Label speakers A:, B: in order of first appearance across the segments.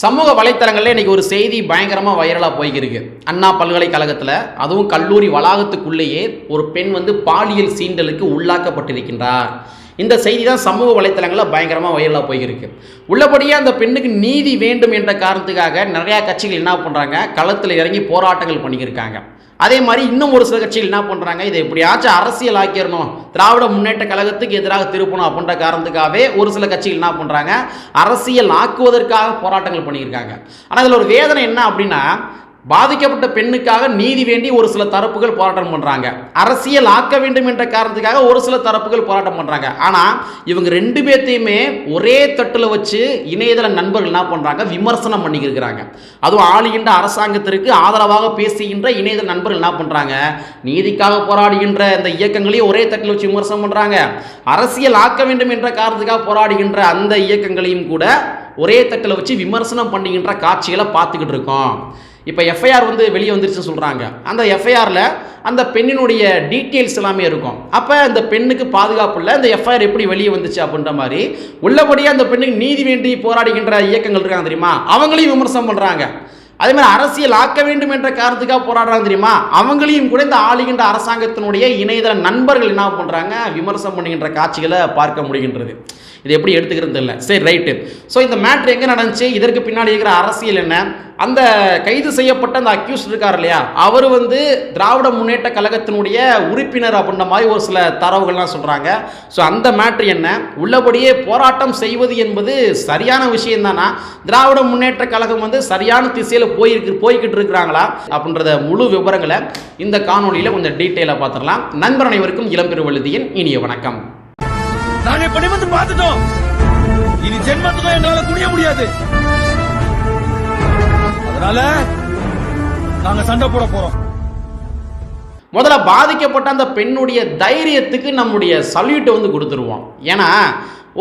A: சமூக வலைத்தளங்களில் இன்றைக்கி ஒரு செய்தி பயங்கரமாக வைரலாக போய்க்கிருக்கு. அண்ணா பல்கலைக்கழகத்தில் அதுவும் கல்லூரி வளாகத்துக்குள்ளேயே ஒரு பெண் வந்து பாலியல் சீண்டலுக்கு உள்ளாக்கப்பட்டிருக்கின்றார். இந்த செய்தி தான் சமூக வலைத்தளங்களில் பயங்கரமாக வைரலாக போய்கிருக்கு உள்ளபடியே அந்த பெண்ணுக்கு நீதி வேண்டும் என்ற காரணத்துக்காக நிறையா கட்சிகள் என்ன பண்ணுறாங்க களத்தில் இறங்கி போராட்டங்கள் பண்ணியிருக்காங்க அதே மாதிரி இன்னும் ஒரு சில கட்சிகள் என்ன பண்ணுறாங்க இதை எப்படியாச்சும் அரசியல் ஆக்கிடணும் திராவிட முன்னேற்ற கழகத்துக்கு எதிராக திருப்பணும் அப்படின்ற காரணத்துக்காகவே ஒரு சில கட்சிகள் என்ன பண்ணுறாங்க அரசியல் ஆக்குவதற்காக போராட்டங்கள் பண்ணியிருக்காங்க. ஆனால் இதில் ஒரு வேதனை என்ன அப்படின்னா பாதிக்கப்பட்ட பெண்ணுக்காக நீதி வேண்டி ஒரு சில தரப்புகள் போராட்டம் பண்ணுறாங்க அரசியல் ஆக்க வேண்டும் என்ற காரணத்துக்காக ஒரு சில தரப்புகள் போராட்டம் பண்ணுறாங்க ஆனால் இவங்க ரெண்டு பேர்த்தையுமே ஒரே தட்டில் வச்சு இணையதள நண்பர்கள் என்ன பண்ணுறாங்க விமர்சனம் பண்ணிக்கிருக்கிறாங்க அதுவும் ஆளுகின்ற அரசாங்கத்திற்கு ஆதரவாக பேசுகின்ற இணையதள நண்பர்கள் என்ன பண்ணுறாங்க நீதிக்காக போராடுகின்ற இந்த இயக்கங்களையும் ஒரே தட்டில் வச்சு விமர்சனம் பண்ணுறாங்க அரசியல் ஆக்க வேண்டும் என்ற காரணத்துக்காக போராடுகின்ற அந்த இயக்கங்களையும் கூட ஒரே தட்டில் வச்சு விமர்சனம் பண்ணுகின்ற காட்சிகளை பார்த்துக்கிட்டு இருக்கோம். இப்போ எஃப்ஐஆர் வந்து வெளியே வந்துருச்சுன்னு சொல்கிறாங்க அந்த எஃப்ஐஆரில் அந்த பெண்ணினுடைய டீட்டெயில்ஸ் எல்லாமே இருக்கும். அப்போ அந்த பெண்ணுக்கு பாதுகாப்பு இல்லை. அந்த எஃப்ஐஆர் எப்படி வெளியே வந்துச்சு அப்படின்ற மாதிரி உள்ளபடியே அந்த பெண்ணுக்கு நீதி வேண்டி போராடுகின்ற இயக்கங்கள் இருக்காங்க தெரியுமா? அவங்களையும் விமர்சனம் பண்ணுறாங்க அதே மாதிரி அரசியல் ஆக்க வேண்டும் என்ற காரணத்துக்காக போராடுறாங்க தெரியுமா? அவங்களையும் கூட இந்த ஆளுகின்ற அரசாங்கத்தினுடைய இணையதள நண்பர்கள் என்ன பண்ணுறாங்க விமர்சனம் பண்ணுகின்ற காட்சிகளை பார்க்க முடிகின்றது. இது எப்படி எடுத்துக்கிறது இல்லை சரி ரைட்டு ஸோ இந்த மேட்ரு எங்கே நடந்துச்சு? இதற்கு பின்னாடி இருக்கிற அரசியல் என்ன? அந்த கைது செய்யப்பட்ட அந்த அக்யூஸ்ட் இருக்கார் இல்லையா? அவர் வந்து திராவிட முன்னேற்ற கழகத்தினுடைய உறுப்பினர் அப்படின்ற மாதிரி ஒரு சில தரவுகள்லாம் சொல்கிறாங்க ஸோ அந்த மேட்ரு என்ன? உள்ளபடியே போராட்டம் செய்வது என்பது சரியான விஷயம் தானா? திராவிட முன்னேற்ற கழகம் வந்து சரியான திசையில் போயிருக்கு போய்கிட்டு இருக்கிறாங்களா? அப்படின்றத முழு விவரங்களை இந்த காணொலியில் கொஞ்சம் டீட்டெயிலாக பார்த்துடலாம். நண்பர் அனைவருக்கும் இளம்பெருவழுதியின் இனிய வணக்கம்.
B: நாங்கள் இப்ப வந்து பார்த்துட்டோம். இனி ஜென்மத்துக்கும் என்னால் குனிய முடியாது. அதனால நாங்க சண்டை போட போறோம்.
A: முதல்ல பாதிக்கப்பட்ட அந்த பெண்ணுடைய தைரியத்துக்கு நம்முடைய சல்யூட்டை வந்து கொடுத்துருவோம். ஏன்னா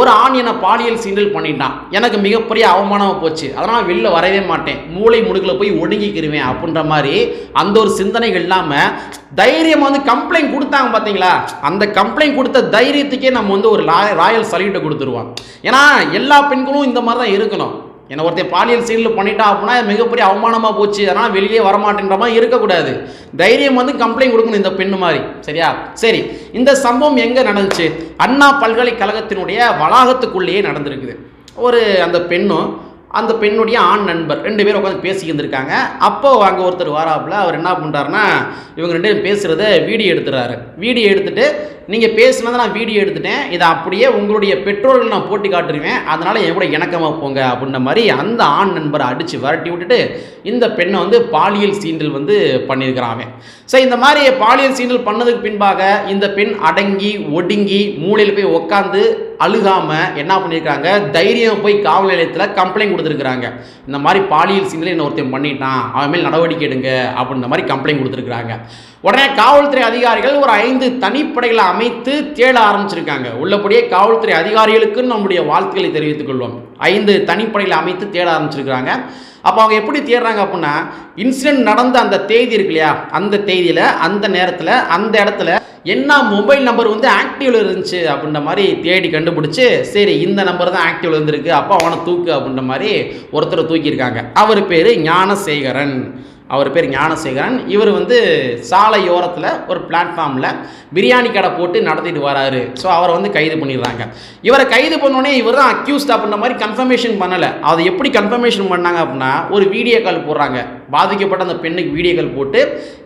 A: ஒரு ஆண் என்னை பாலியல் சீண்டல் பண்ணிட்டான். எனக்கு மிகப்பெரிய அவமானமாக போச்சு. அதனால் வெளில வரவே மாட்டேன். மூளை முடுக்கில் போய் ஒடுங்கிக்கிருவேன் அப்படின்ற மாதிரி அந்த ஒரு சிந்தனைகள் இல்லாமல் தைரியம் வந்து கம்ப்ளைண்ட் கொடுத்தாங்க பார்த்தீங்களா அந்த கம்ப்ளைண்ட் கொடுத்த தைரியத்துக்கே நம்ம வந்து ஒரு ராயல் சல்யூட்டை கொடுத்துருவோம். ஏன்னா எல்லா பெண்களும் இந்த மாதிரி தான் இருக்கணும். என்னை ஒருத்தன் பாலியல் சீனில் பண்ணிட்டா அப்படின்னா மிகப்பெரிய அவமானமாக போச்சு. அதனால் வெளியே வரமாட்டேன்ற மாதிரி இருக்கக்கூடாது. தைரியம் வந்து கம்ப்ளைண்ட் கொடுக்கணும் இந்த பெண்ணு மாதிரி. சரியா? சரி. இந்த சம்பவம் எங்கே நடந்துச்சு? அண்ணா பல்கலைக்கழகத்தினுடைய வளாகத்துக்குள்ளேயே நடந்திருக்குது. ஒரு அந்த பெண்ணும் அந்த பெண்ணுடைய ஆண் நண்பர். ரெண்டு பேரும் உட்காந்து பேசிக்கிருந்துருக்காங்க அப்போ அங்கே ஒருத்தர் வராப்புல அவர் என்ன பண்ணுறாருன்னா இவங்க ரெண்டு பேரும் பேசுகிறத வீடியோ எடுத்துறாரு வீடியோ எடுத்துகிட்டு நீங்கள் பேசுனதை நான் வீடியோ எடுத்துட்டேன். இதை அப்படியே உங்களுடைய பெற்றோர்கள் நான் போட்டி காட்டுருவேன் அதனால் என் கூட இணக்கமாக போங்க அப்படின்ற மாதிரி அந்த ஆண் நண்பரை அடித்து விரட்டி விட்டுட்டு இந்த பெண்ணை வந்து பாலியல் சீண்டல் வந்து பண்ணியிருக்கிறான் ஸோ இந்த மாதிரி பாலியல் சீண்டல் பண்ணதுக்கு பின்பாக இந்த பெண் அடங்கி ஒடுங்கி மூலையில் போய் உட்காந்து அழுகாம என்ன பண்ணியிருக்காங்க தைரியம் போய் காவல் நிலையத்தில் கம்ப்ளைண்ட் கொடுத்துருக்குறாங்க. இந்த மாதிரி பாலியல் சிங்கில் என்ன ஒருத்தன் பண்ணிட்டான். அவன் மேல் நடவடிக்கை எடுங்க அப்படின்ற மாதிரி கம்ப்ளைண்ட் கொடுத்துருக்குறாங்க. உடனே காவல்துறை அதிகாரிகள் ஒரு ஐந்து தனிப்படைகளை அமைத்து தேட ஆரம்பிச்சிருக்காங்க. உள்ளபடியே காவல்துறை அதிகாரிகளுக்கு நம்முடைய வாழ்த்துக்களை தெரிவித்துக் கொள்வோம். ஐந்து தனிப்படைகளை அமைத்து தேட ஆரம்பிச்சிருக்கிறாங்க. அப்போ அவங்க எப்படி தேடுறாங்க அப்படின்னா இன்சிடென்ட் நடந்த அந்த தேதி இருக்கு இல்லையா? அந்த தேதியில் அந்த நேரத்தில் அந்த இடத்துல என்ன மொபைல் நம்பர் வந்து ஆக்டிவில் இருந்துச்சு அப்படின்ற மாதிரி தேடி கண்டுபிடிச்சி சரி இந்த நம்பர் தான் ஆக்டிவில் இருந்திருக்கு அப்போ அவனை தூக்கு அப்படின்ற மாதிரி ஒருத்தரை தூக்கியிருக்காங்க. அவர் பேர் ஞானசேகரன். அவர் பேர் ஞானசேகரன். இவர் வந்து சாலையோரத்தில் ஒரு பிளாட்ஃபார்மில் பிரியாணி கடை போட்டு நடத்திட்டு வராரு. ஸோ அவரை வந்து கைது பண்ணிடுறாங்க. இவரை கைது பண்ணோடனே இவர் தான் அக்யூஸ்ட் அப்படின்ற மாதிரி கன்ஃபர்மேஷன் பண்ணலை. அதை எப்படி கன்ஃபர்மேஷன் பண்ணாங்க அப்படின்னா ஒரு வீடியோ கால் போடுறாங்க. பாதிக்கப்பட்ட அந்த பெண்ணுக்கு வீடியோக்கள் போட்டு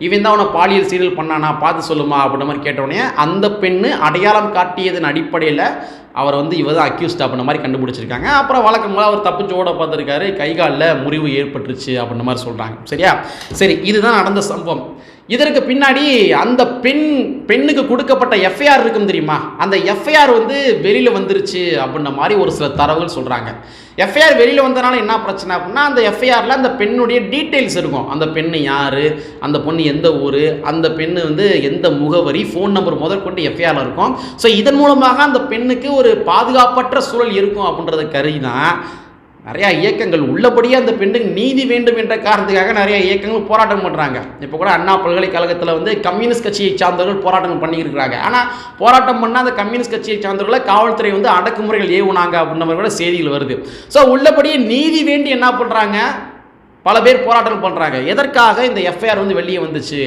A: இவன் தான் அவனை பாலியல் சீரியல் பண்ணானா பார்த்து சொல்லுமா அப்படின்ற மாதிரி கேட்டோடனே அந்த பெண்ணு அடையாளம் காட்டியதன் அடிப்படையில் அவரை வந்து இவர் தான் அக்யூஸ்ட் அப்படின்ற மாதிரி கண்டுபிடிச்சிருக்காங்க. அப்புறம் வழக்கம் போல அவர் தப்பிச்சு ஓட பார்த்துருக்காரு. கை காலில் முறிவு ஏற்பட்டுருச்சு அப்படின்ற மாதிரி சொல்கிறாங்க சரியா? சரி இதுதான் நடந்த சம்பவம். இதற்கு பின்னாடி அந்த பெண் பெண்ணுக்கு கொடுக்கப்பட்ட எஃப்ஐஆர் இருக்கும் தெரியுமா? அந்த எஃப்ஐஆர் வந்து வெளியில் வந்துருச்சு அப்படின்ற மாதிரி ஒரு சில தரவுகள் சொல்கிறாங்க எஃப்ஐஆர் வெளியில் வந்தனால என்ன பிரச்சனை அப்படின்னா அந்த எஃப்ஐஆரில் அந்த பெண்ணுடைய டீட்டெயில்ஸ் இருக்கும். அந்த பெண்ணு யார்? அந்த பொண்ணு எந்த ஊர்? அந்த பெண்ணு வந்து எந்த முகவரி? ஃபோன் நம்பர் முதற்கொண்டு எஃப்ஐஆரில் இருக்கும். ஸோ இதன் மூலமாக அந்த பெண்ணுக்கு ஒரு பாதுகாப்பற்ற சூழல் இருக்கும் அப்படின்றத கருதி தான் நிறையா இயக்கங்கள். உள்ளபடியே அந்த பெண்ணுக்கு நீதி வேண்டும் என்ற காரணத்துக்காக நிறைய இயக்கங்கள் போராட்டம் பண்ணுறாங்க இப்போ கூட அண்ணா பல்கலைக்கழகத்தில் வந்து கம்யூனிஸ்ட் கட்சியை சார்ந்தவர்கள் போராட்டம் பண்ணியிருக்கிறாங்க. ஆனால் போராட்டம் பண்ணால் அந்த கம்யூனிஸ்ட் கட்சியை சார்ந்தவர்களை காவல்துறை வந்து அடக்குமுறைகள் ஏவுனாங்க அப்படின்ற மாதிரி கூட செய்திகள் வருது. ஸோ உள்ளபடியே நீதி வேண்டி என்ன பண்ணுறாங்க பல பேர் போராட்டம் பண்ணுறாங்க எதற்காக இந்த எஃப்ஐஆர் வந்து வெளியே வந்துச்சு?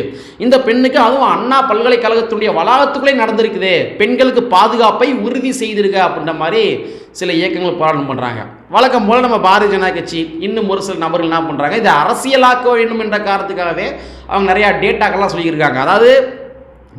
A: இந்த பெண்ணுக்கு அதுவும் அண்ணா பல்கலைக்கழகத்துடைய வளாகத்துக்குள்ளே நடந்திருக்குதே. பெண்களுக்கு பாதுகாப்பை உறுதி செய்திருக்க அப்படின்ற மாதிரி சில இயக்கங்கள் போராட்டம் பண்ணுறாங்க வழக்கம் போல் நம்ம பாரதிய ஜனதா கட்சி இன்னும் ஒரு சில நபர்கள் என்ன பண்ணுறாங்க இதை அரசியலாக்க வேண்டும் என்ற காரணத்துக்காகவே அவங்க நிறையா டேட்டாக்கெல்லாம் சொல்லியிருக்காங்க. அதாவது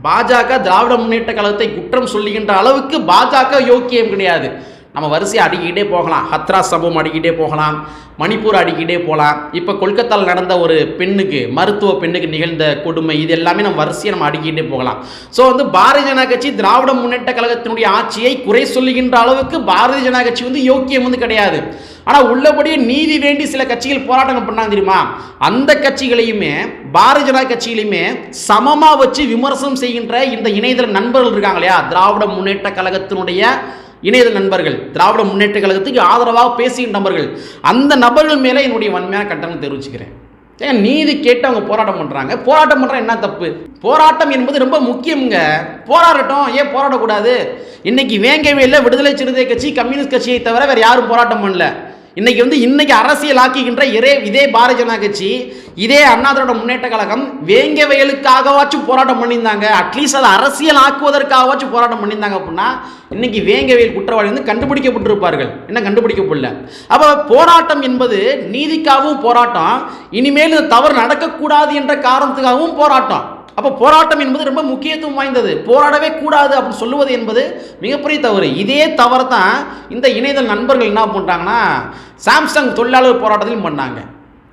A: பாஜக திராவிட முன்னேற்ற கழகத்தை குற்றம் சொல்லுகின்ற அளவுக்கு பாஜக யோக்கியம் கிடையாது. நம்ம வரிசையை அடிக்கிட்டே போகலாம். ஹத்ரா சம்பவம் அடிக்கிட்டே போகலாம். மணிப்பூர் அடிக்கிட்டே போகலாம். இப்போ கொல்கத்தாவில் நடந்த ஒரு பெண்ணுக்கு மருத்துவ பெண்ணுக்கு நிகழ்ந்த கொடுமை இது எல்லாமே நம்ம வரிசையை நம்ம அடிக்கிட்டே போகலாம். ஸோ வந்து பாரதிய ஜனதா கட்சி திராவிட முன்னேற்ற கழகத்தினுடைய ஆட்சியை குறை சொல்லுகின்ற அளவுக்கு பாரதிய ஜனதா கட்சி வந்து யோக்கியம் வந்து கிடையாது. ஆனால் உள்ளபடியே நீதி வேண்டி சில கட்சிகள் போராட்டம் பண்ணாங்க தெரியுமா? அந்த கட்சிகளையுமே பாரதிய ஜனதா கட்சிகளையுமே சமமாக வச்சு விமர்சனம் செய்கின்ற இந்த இணையதள நண்பர்கள் இருக்காங்க இல்லையா? திராவிட முன்னேற்ற கழகத்தினுடைய இணையதள நண்பர்கள் திராவிட முன்னேற்ற கழகத்துக்கு ஆதரவாக பேசுகின்ற நபர்கள் அந்த நபர்கள் மேலே என்னுடைய வன்மையான கட்டணம் தெரிவிச்சுக்கிறேன். ஏன் நீதி கேட்டு அவங்க போராட்டம் பண்ணுறாங்க போராட்டம் பண்ணுற என்ன தப்பு? போராட்டம் என்பது ரொம்ப முக்கியங்க போராடட்டும். ஏன் போராடக்கூடாது? இன்னைக்கு இல்லை விடுதலை சிறுத்தை கட்சி கம்யூனிஸ்ட் கட்சியை தவிர வேறு யாரும் போராட்டம் பண்ணல. இன்னைக்கு வந்து இன்னைக்கு அரசியல் ஆக்குகின்ற இதே இதே பாரதிய ஜனதா கட்சி இதே அண்ணாதிரோட முன்னேற்ற கழகம் வேங்க வயலுக்காகவாச்சும் போராட்டம் பண்ணியிருந்தாங்க. அட்லீஸ்ட் அதை அரசியல் ஆக்குவதற்காகவாச்சும் போராட்டம் பண்ணியிருந்தாங்க அப்படின்னா இன்னைக்கு வேங்கவேல் குற்றவாளி வந்து கண்டுபிடிக்கப்பட்டிருப்பார்கள். என்ன கண்டுபிடிக்கப்படல? அப்போ போராட்டம் என்பது நீதிக்காகவும் போராட்டம் இனிமேல் இந்த தவறு நடக்கக்கூடாது என்ற காரணத்துக்காகவும் போராட்டம். அப்போ போராட்டம் என்பது ரொம்ப முக்கியத்துவம் வாய்ந்தது. போராடவே கூடாது அப்படின்னு சொல்லுவது என்பது மிகப்பெரிய தவறு. இதே தவறு தான் இந்த இணையதள நண்பர்கள் என்ன பண்ணுறாங்கன்னா சாம்சங் தொழிலாளர் போராட்டத்திலும் பண்ணாங்க.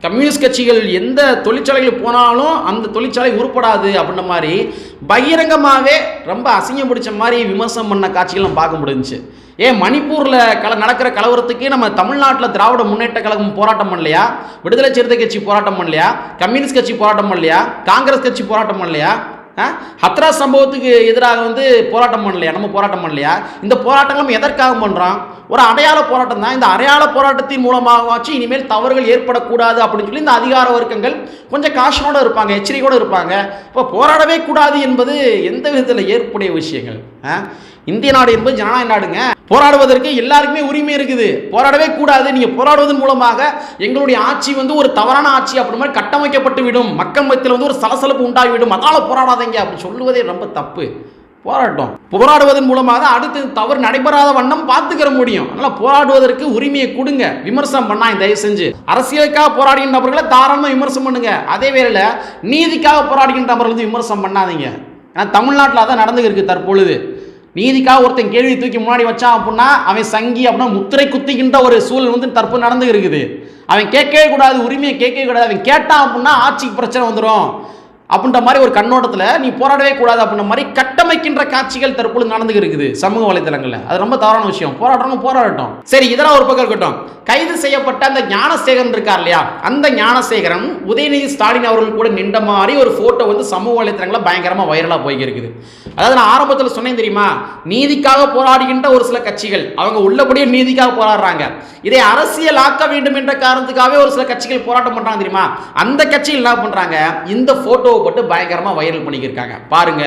A: கம்யூனிஸ்ட் கட்சிகள் எந்த தொழிற்சாலைகளுக்கு போனாலும் அந்த தொழிற்சாலை உருப்படாது அப்படின்ற மாதிரி பகிரங்கமாகவே ரொம்ப அசிங்கம் பிடிச்ச மாதிரி விமர்சனம் பண்ண காட்சிகள் நம்ம பார்க்க முடிஞ்சுச்சு. ஏன் மணிப்பூரில் கல நடக்கிற கலவரத்துக்கு நம்ம தமிழ்நாட்டில் திராவிட முன்னேற்ற கழகம் போராட்டம் பண்ணலையா? விடுதலை சிறுத்தை கட்சி போராட்டம் பண்ணலையா? கம்யூனிஸ்ட் கட்சி போராட்டம் பண்ணலையா? காங்கிரஸ் கட்சி போராட்டம் பண்ணலையா? ஆ? ஹத்ரா சம்பவத்துக்கு எதிராக வந்து போராட்டம் பண்ணலையா? நம்ம போராட்டம் பண்ணலையா? இந்த போராட்டங்கள் நம்ம எதற்காக பண்ணுறோம் ஒரு அடையாள போராட்டம் தான். இந்த அடையாள போராட்டத்தின் மூலமாகவாச்சும் இனிமேல் தவறுகள் ஏற்படக்கூடாது அப்படின்னு சொல்லி இந்த அதிகார வர்க்கங்கள் கொஞ்சம் காஷனோட இருப்பாங்க எச்சரிக்கையோடு இருப்பாங்க. இப்போ போராடவே கூடாது என்பது எந்த விதத்தில் ஏற்புடைய விஷயங்கள்? இந்திய நாடு என்பது ஜனநாயக நாடுங்க. போராடுவதற்கு எல்லாருக்குமே உரிமை இருக்குது. போராடவே கூடாது. நீங்கள் போராடுவதன் மூலமாக எங்களுடைய ஆட்சி வந்து ஒரு தவறான ஆட்சி அப்படி மாதிரி கட்டமைக்கப்பட்டு விடும். மக்கள் மத்தியில் வந்து ஒரு சலசலப்பு உண்டாகிவிடும் அதனால் போராடாதீங்க அப்படி சொல்லுவதே ரொம்ப தப்பு. போராட்டம். போராடுவதன் மூலமாக அடுத்து தவறு நடைபெறாத வண்ணம் பார்த்துக்கிற முடியும். அதனால போராடுவதற்கு உரிமையை கொடுங்க. விமர்சனம் பண்ணா தயவு செஞ்சு அரசியலுக்காக போராடுகின்ற நபர்களை தாராளமாக விமர்சனம் பண்ணுங்க. அதே வேளையில் நீதிக்காக போராடுகின்ற நபர்கள் வந்து விமர்சனம் பண்ணாதீங்க. ஏன்னா தமிழ்நாட்டில் அதான் நடந்துருக்கு தற்பொழுது. நீதிக்காக ஒருத்தன் கேள்வி தூக்கி முன்னாடி வச்சான் அப்படின்னா அவன் சங்கி அப்படின்னா முத்திரை குத்திக்கின்ற ஒரு சூழல் வந்து தற்போது நடந்து இருக்குது. அவன் கேட்கவே கூடாது உரிமையை கேட்கவே கூடாது. அவன் கேட்டான் அப்படின்னா ஆட்சிக்கு பிரச்சனை வந்துடும் அப்படின்ற மாதிரி ஒரு கண்ணோட்டத்தில் நீ போராடவே கூடாது அப்படின்ற மாதிரி கட்டமைக்கின்ற காட்சிகள் தற்பொழுது நடந்து இருக்குது சமூக வலைத்தளங்களில். அது ரொம்ப தவறான விஷயம். போராடுறவங்க போராடட்டும். சரி இதெல்லாம் ஒரு பக்கம் இருக்கட்டும். கைது செய்யப்பட்ட அந்த ஞானசேகரன் இருக்கார் இல்லையா? அந்த ஞானசேகரன் உதயநிதி ஸ்டாலின் அவர்கள் கூட நின்ற மாதிரி ஒரு போட்டோ வந்து சமூக வலைதளங்களில் பயங்கரமாக வைரலாக போய்க்கு இருக்குது. அதாவது நான் ஆரம்பத்தில் சொன்னேன் தெரியுமா? நீதிக்காக போராடுகின்ற ஒரு சில கட்சிகள் அவங்க உள்ளபடியே நீதிக்காக போராடுறாங்க. இதை அரசியல் ஆக்க வேண்டும் என்ற காரணத்துக்காகவே ஒரு சில கட்சிகள் போராட்டம் பண்றாங்க தெரியுமா? அந்த கட்சிகள் என்ன பண்றாங்க? இந்த போட்டோவை போட்டு பயங்கரமா வைரல் பண்ணிக்கிருக்காங்க. பாருங்க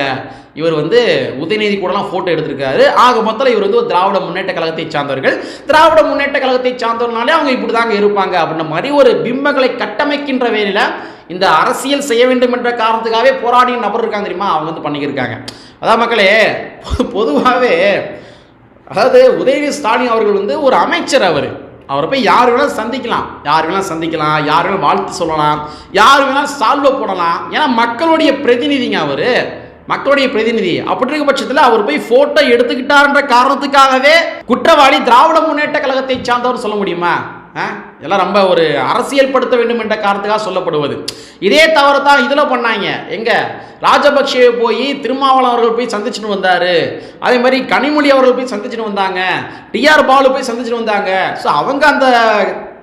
A: இவர் வந்து உதயநிதி கூடலாம் போட்டோ எடுத்திருக்காரு. ஆக மொத்தம் இவர் வந்து ஒரு திராவிட முன்னேற்ற கழகத்தை சார்ந்தவர்கள். திராவிட முன்னேற்ற கழகத்தை சார்ந்தவர்னாலே அவங்க இப்படி தாங்க இருப்பாங்க. அப்படின்ற மாதிரி ஒரு பிம்பங்களை கட்டமைக்கின்ற வேலையில இந்த அரசியல் செய்ய வேண்டும் என்ற காரணத்துக்காகவே போராடிய நபர் இருக்காங்க தெரியுமா? அவங்க வந்து பண்ணிக்கிருக்காங்க. அதான் மக்களே பொதுவாகவே அதாவது உதயநிதி ஸ்டாலின் அவர்கள் வந்து ஒரு அமைச்சர் அவர். அவரை போய் யார் வேணாலும் சந்திக்கலாம். யார் வேணாலும் சந்திக்கலாம் யார் வேணாலும் வாழ்த்து சொல்லலாம் யார் வேணாலும் சால்வ போடலாம். ஏன்னா மக்களுடைய பிரதிநிதிங்க அவர். மக்களுடைய பிரதிநிதி. அப்படி இருக்க பட்சத்தில் அவர் போய் போட்டோ எடுத்துக்கிட்டார்ன்ற காரணத்துக்காகவே குற்றவாளி திராவிட முன்னேற்ற கழகத்தை சார்ந்தவர் சொல்ல முடியுமா? இதெல்லாம் ரொம்ப ஒரு அரசியல் படுத்த வேண்டும் என்ற காரணத்துக்காக சொல்லப்படுவது. இதே தவறு தான் இதில் பண்ணாங்க. எங்கே? ராஜபக்சேவை போய் திருமாவளவன் அவர்கள் போய் சந்திச்சுட்டு வந்தார். அதே மாதிரி கனிமொழி அவர்கள் போய் சந்திச்சுட்டு வந்தாங்க. டிஆர் பாலு போய் சந்திச்சுட்டு வந்தாங்க. ஸோ அவங்க அந்த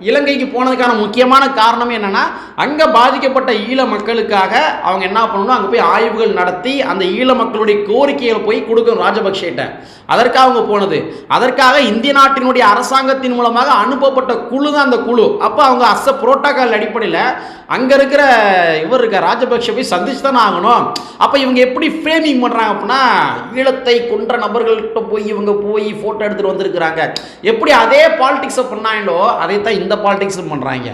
A: இலங்கைக்கு போனதுக்கான முக்கியமான காரணம் என்னென்னா அங்கே பாதிக்கப்பட்ட ஈழ மக்களுக்காக அவங்க என்ன பண்ணணும் அங்கே போய் ஆய்வுகள் நடத்தி அந்த ஈழ மக்களுடைய கோரிக்கைகளை போய் கொடுக்கும் ராஜபக்சேட்ட அதற்காக அவங்க போனது. அதற்காக இந்திய நாட்டினுடைய அரசாங்கத்தின் மூலமாக அனுப்பப்பட்ட குழு தான் அந்த குழு. அப்போ அவங்க அச புரோட்டோக்கால் அடிப்படையில் அங்கே இருக்கிற இவர் இருக்க ராஜபக்ஷ போய் சந்திச்சு தானே ஆகணும். அப்போ இவங்க எப்படி ஃப்ரேமிங் பண்ணுறாங்க அப்படின்னா ஈழத்தை கொன்ற நபர்கள்ட்ட போய் இவங்க போய் ஃபோட்டோ எடுத்துகிட்டு வந்திருக்கிறாங்க. எப்படி அதே பாலிடிக்ஸை பண்ணாங்களோ அதை தான் இந்த பாலிடிக்ஸும் பண்ணுறாங்க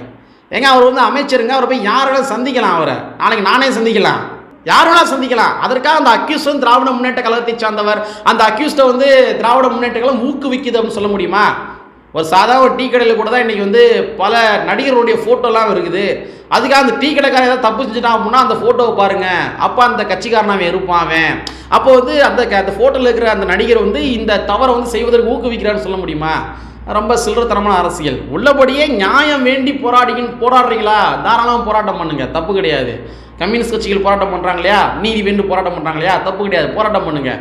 A: ஏங்க அவர் வந்து அமைச்சருங்க அவரை போய் யாரெல்லாம் சந்திக்கலாம் அவரை. நாளைக்கு நானே சந்திக்கலாம். யார் சந்திக்கலாம். அதற்காக அந்த அக்யூஸ் வந்து திராவிட முன்னேற்ற கழகத்தை சார்ந்தவர் அந்த அக்யூஸ்டை வந்து திராவிட முன்னேற்ற கழகம் ஊக்குவிக்குது அப்படின்னு சொல்ல முடியுமா? ஒரு சாதாரண ஒரு டீ கடையில் கூட தான் இன்றைக்கி வந்து பல நடிகர்களுடைய ஃபோட்டோலாம் இருக்குது. அதுக்காக அந்த டீ கடைக்காரன் ஏதாவது தப்பு செஞ்சுட்டான் அப்படின்னா அந்த ஃபோட்டோவை பாருங்கள் அப்போ அந்த கட்சிக்காரன் அவன் இருப்பான் அவன். அப்போ வந்து அந்த க- அந்த ஃபோட்டோவில் இருக்கிற அந்த நடிகர் வந்து இந்த தவறை வந்து செய்வதற்கு ஊக்குவிக்கிறான்னு சொல்ல முடியுமா? ரொம்ப சில்லறத்தனமான அரசியல். உள்ளபடியே நியாயம் வேண்டி போராடிக்கின்னு போராடுறீங்களா? தாராளமாக போராட்டம் பண்ணுங்க. தப்பு கிடையாது. கம்யூனிஸ்ட் கட்சிகள் போராட்டம் பண்ணுறாங்க இல்லையா? நீதி வேண்டு போராட்டம் பண்ணுறாங்க இல்லையா? தப்பு கிடையாது. போராட்டம் பண்ணுங்க.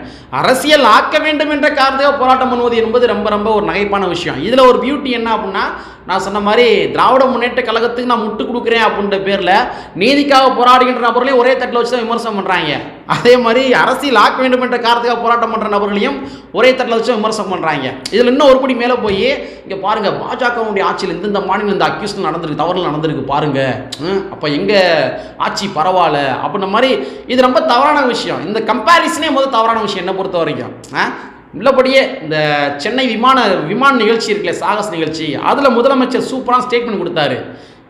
A: அரசியல் ஆக்க வேண்டும் என்ற காரணத்துக்காக போராட்டம் பண்ணுவது என்பது ரொம்ப ரொம்ப ஒரு நகைப்பான விஷயம். இதில் ஒரு பியூட்டி என்ன அப்படின்னா நான் சொன்ன மாதிரி திராவிட முன்னேற்ற கழகத்துக்கு நான் முட்டு கொடுக்குறேன் அப்படின்ற பேரில் நீதிக்காக போராடுகின்ற நபர்களையும் ஒரே தட்டில் வச்சு தான் விமர்சனம் பண்ணுறாங்க அதே மாதிரி அரசியல் ஆக்க வேண்டும் என்ற காரணத்துக்காக போராட்டம் பண்ணுற நபர்களையும் ஒரே தட்டில் வச்சு விமர்சனம் பண்ணுறாங்க இதில் இன்னும் ஒரு படி மேலே போய் இங்கே பாருங்க பாஜகவுடைய ஆட்சியில் இந்த இந்த மாநிலம் இந்த அக்யூஸ்ட் நடந்திருக்கு தவறுகள் நடந்திருக்கு பாருங்க. அப்போ எங்க ஆட்சி பரவாயில்ல? அப்படின்ற மாதிரி இது ரொம்ப தவறான விஷயம். இந்த கம்பேரிசனே முதல் தவறான விஷயம். என்னை பொறுத்த வரைக்கும். ஆ? உள்ளபடியே இந்த சென்னை விமான விமான நிகழ்ச்சி இருக்குல்ல சாகஸ் நிகழ்ச்சி அதில் முதலமைச்சர் சூப்பரான ஸ்டேட்மெண்ட் கொடுத்தாரு.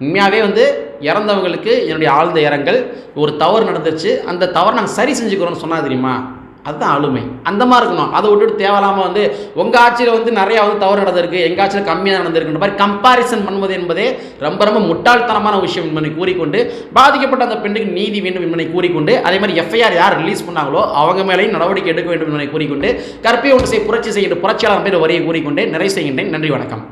A: உண்மையாகவே வந்து இறந்தவங்களுக்கு என்னுடைய ஆழ்ந்த இரங்கல். ஒரு தவறு நடந்துருச்சு. அந்த தவறு நாங்கள் சரி செஞ்சுக்கிறோம்னு சொன்னால் தெரியுமா? அதுதான் ஆளுமை அந்த மாதிரி இருக்கணும். அதை விட்டுட்டு தேவையில்லாமல் வந்து உங்கள் ஆட்சியில் வந்து நிறையா வந்து தவறு நடந்திருக்கு. எங்கள் ஆட்சியில் கம்மியாக நடந்திருக்குன்ற மாதிரி கம்பாரிசன் பண்ணுவது என்பதே ரொம்ப ரொம்ப முட்டாள்தனமான விஷயம் என்பதை கூறிக்கொண்டு பாதிக்கப்பட்ட அந்த பெண்ணுக்கு நீதி வேண்டும் என்பதை கூறிக்கொண்டு அதே மாதிரி எஃப்ஐஆர் யார் ரிலீஸ் பண்ணாங்களோ அவங்க மேலேயும் நடவடிக்கை எடுக்க வேண்டும் என்பதை கூறிக்கொண்டு கற்பை ஒன்று செய்ய புரட்சி செய்கின்ற புரட்சியாளர் பேர் வரியை கூறிக்கொண்டு நிறைவு செய்கின்றேன். நன்றி வணக்கம்.